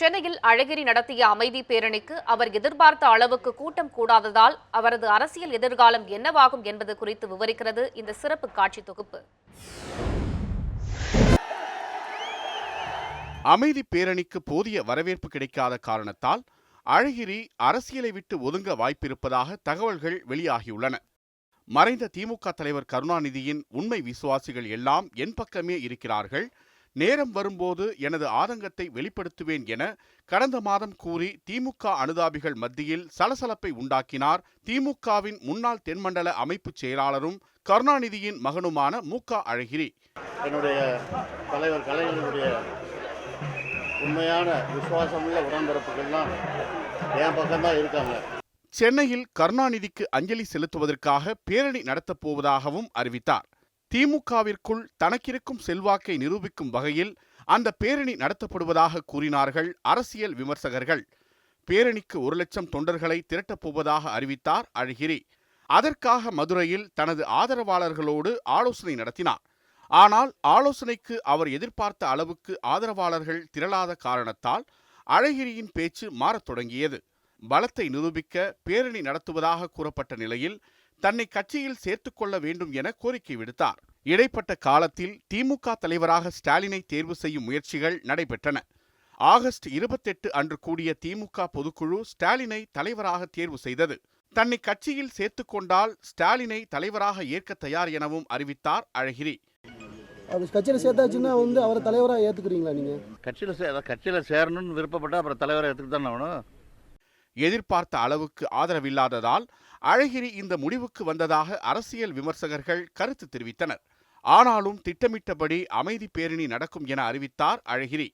சென்னையில் அழகிரி நடத்திய அமைதி பேரணிக்கு அவர் எதிர்பார்த்த அளவுக்கு கூட்டம் கூடாததால் அவரது அரசியல் எதிர்காலம் என்னவாகும் என்பது குறித்து விவரிக்கிறது இந்த சிறப்பு காட்சி தொகுப்பு. அமைதி பேரணிக்கு போதிய வரவேற்பு கிடைக்காத காரணத்தால் அழகிரி அரசியலை விட்டு ஒதுங்க வாய்ப்பிருப்பதாக தகவல்கள் வெளியாகியுள்ளன. மறைந்த திமுக தலைவர் கருணாநிதியின் உண்மை விசுவாசிகள் எல்லாம் என் பக்கமே இருக்கிறார்கள். நேரம் வரும்போது எனது ஆதங்கத்தை வெளிப்படுத்துவேன் என கடந்த மாதம் கூறி திமுக அனுதாபிகள் மத்தியில் சலசலப்பை உண்டாக்கினார். திமுகவின் முன்னாள் தென்மண்டல அமைப்புச் செயலாளரும் கருணாநிதியின் மகனுமான மு. க. அழகிரி. என்னுடைய தலைவர் கலைஞருடைய உண்மையான விசுவாசமுள்ள உடன்பிறப்புகள்லாம் என் பக்கம்தான் இருக்காங்க. சென்னையில் கருணாநிதிக்கு அஞ்சலி செலுத்துவதற்காக பேரணி நடத்தப் போவதாகவும் அறிவித்தார். திமுகவிற்குள் தனக்கிருக்கும் செல்வாக்கை நிரூபிக்கும் வகையில் அந்த பேரணி நடத்தப்படுவதாக கூறினார்கள் அரசியல் விமர்சகர்கள். பேரணிக்கு ஒரு லட்சம் தொண்டர்களை திரட்டப் போவதாக அறிவித்தார் அழகிரி. அதற்காக மதுரையில் தனது ஆதரவாளர்களோடு ஆலோசனை நடத்தினார். ஆனால் ஆலோசனைக்கு அவர் எதிர்பார்த்த அளவுக்கு ஆதரவாளர்கள் திரளாத காரணத்தால் அழகிரியின் பேச்சு மாறத் தொடங்கியது. பலத்தை நிரூபிக்க பேரணி நடத்துவதாக கூறப்பட்ட நிலையில் தன்னை கட்சியில் சேர்த்துக் கொள்ள வேண்டும் என கோரிக்கை விடுத்தார். இடைப்பட்ட காலத்தில் திமுக தலைவராக ஸ்டாலினை தேர்வு செய்யும் முயற்சிகள் நடைபெற்றன. ஆகஸ்ட் இருபத்தெட்டு அன்று கூடிய திமுக பொதுக்குழு ஸ்டாலினை தலைவராக தேர்வு செய்தது. தன்னை கட்சியில் சேர்த்துக் கொண்டால் ஸ்டாலினை தலைவராக ஏற்க தயார் எனவும் அறிவித்தார் அழகிரி. அவர் கட்சியில் சேர்த்தாச்சுன்னா வந்து அவரை தலைவராக ஏற்றுக்குறீங்களா நீங்கள் கட்சியில் சே கட்சியில் சேரணும்னு விருப்பப்பட்டா அப்புறம் தலைவரை எடுத்துக்கிட்டு தானே ஆகணும்? எதிர்பார்த்த அளவுக்கு ஆதரவில்லாததால் அழகிரி இந்த முடிவுக்கு வந்ததாக அரசியல் விமர்சகர்கள் கருத்து தெரிவித்தனர். ஆனாலும் திட்டமிட்டபடி அமைதி பேரணி நடக்கும் என அறிவித்தார் அழகிரி.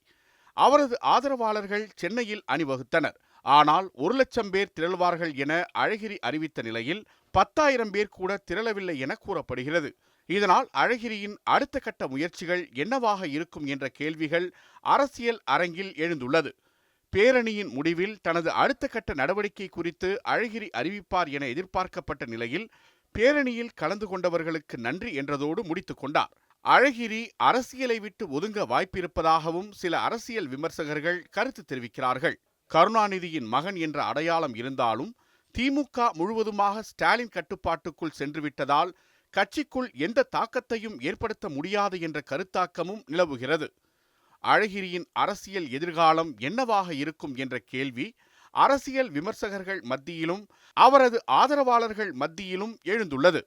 அவரது ஆதரவாளர்கள் சென்னையில் அணிவகுத்தனர். ஆனால் ஒரு லட்சம் பேர் திரள்வார்கள் என அழகிரி அறிவித்த நிலையில் பத்தாயிரம் பேர் கூட திரளவில்லை என கூறப்படுகிறது. இதனால் அழகிரியின் அடுத்த கட்ட முயற்சிகள் என்னவாக இருக்கும் என்ற கேள்விகள் அரசியல் அரங்கில் எழுந்துள்ளது. பேரணியின் முடிவில் தனது அடுத்த கட்ட நடவடிக்கை குறித்து அழகிரி அறிவிப்பார் என எதிர்பார்க்கப்பட்ட நிலையில் பேரணியில் கலந்து கொண்டவர்களுக்கு நன்றி என்றதோடு முடித்துக் கொண்டார். அழகிரி அரசியலை விட்டு ஒதுங்க வாய்ப்பிருப்பதாகவும் சில அரசியல் விமர்சகர்கள் கருத்து தெரிவிக்கிறார்கள். கருணாநிதியின் மகன் என்ற அடையாளம் இருந்தாலும் திமுக முழுவதுமாக ஸ்டாலின் கட்டுப்பாட்டுக்குள் சென்றுவிட்டதால் கட்சிக்குள் எந்த தாக்கத்தையும் ஏற்படுத்த முடியாது என்ற கருத்தாக்கமும் நிலவுகிறது. அழகிரியின் அரசியல் எதிர்காலம் என்னவாக இருக்கும் என்ற கேள்வி அரசியல் விமர்சகர்கள் மத்தியிலும் அவரது ஆதரவாளர்கள் மத்தியிலும் எழுந்துள்ளது.